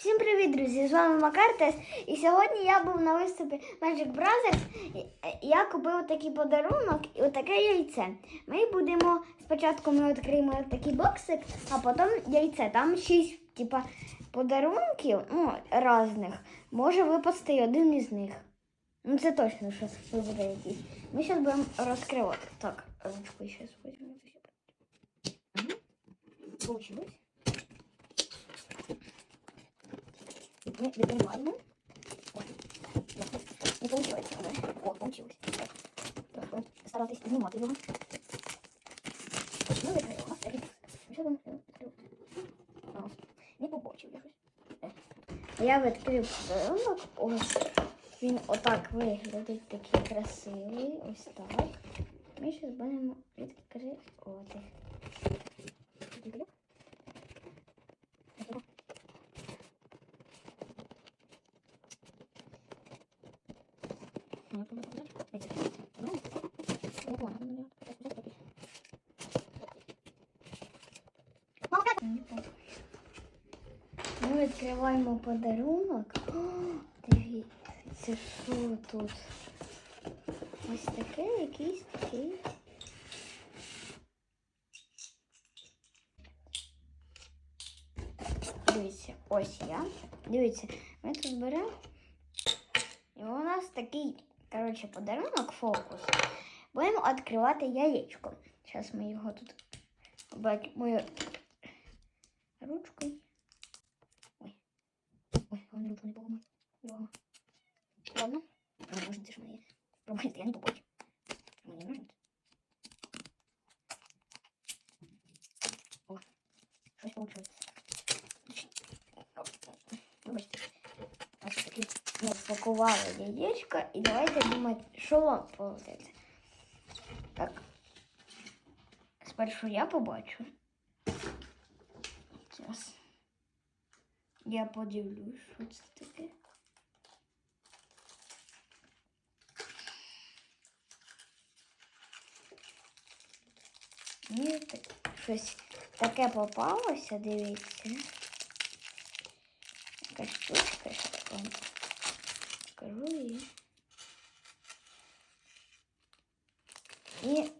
Всім привіт, друзі! З вами Макартес. І сьогодні я був на виступі Magic Brothers. І я купив такий подарунок і отаке яйце. Ми будемо спочатку ми відкриємо такий боксик, а потім яйце. Там шість типа, подарунків ну, різних. Може випасти один із них. Ну це точно, що випаде якийсь. Ми зараз будемо розкривати. Так, ручку зараз візьмемо. Получилось. Не відкриваємо. Ой, не получилось. але- О, получилось. От, старатись знімати його. Ну. Так, і Що там відкрив? Не побачив я щось. Е. Я відкрив подарунок. Ось. Він отак виглядить такий красивий. Ось так. Ми зараз будемо відкривати. Ми відкриваємо подарунок. О, Дивіться, що тут? Ось таке, якийсь такий. Дивіться, ось я. Дивіться, ми тут беремо. І у нас такий, коротше, подарунок фокус. Будемо відкривати яєчко. Зараз ми його тут мою ручкою. Ой. Ой, головне ручку не поламати. Його. Ладно. А, можна це ж мені. Пробачте, я не побачу. Мені можна? О, щось вийшло. Ми спакували яєчко і давайте думати, що вам вийде. Так. Спершу я побачу. Зараз. Я подивлюсь, що це таке. Мені так, щось таке попалося, дивіться. Якась штучка, що вам скажу. І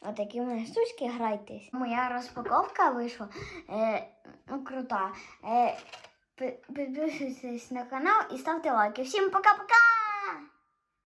отакі у мене штучки грайтесь. Моя розпаковка вийшла е, ну, крута. Е, Підписуйтесь на канал і ставте лайки. Всім пока-пока!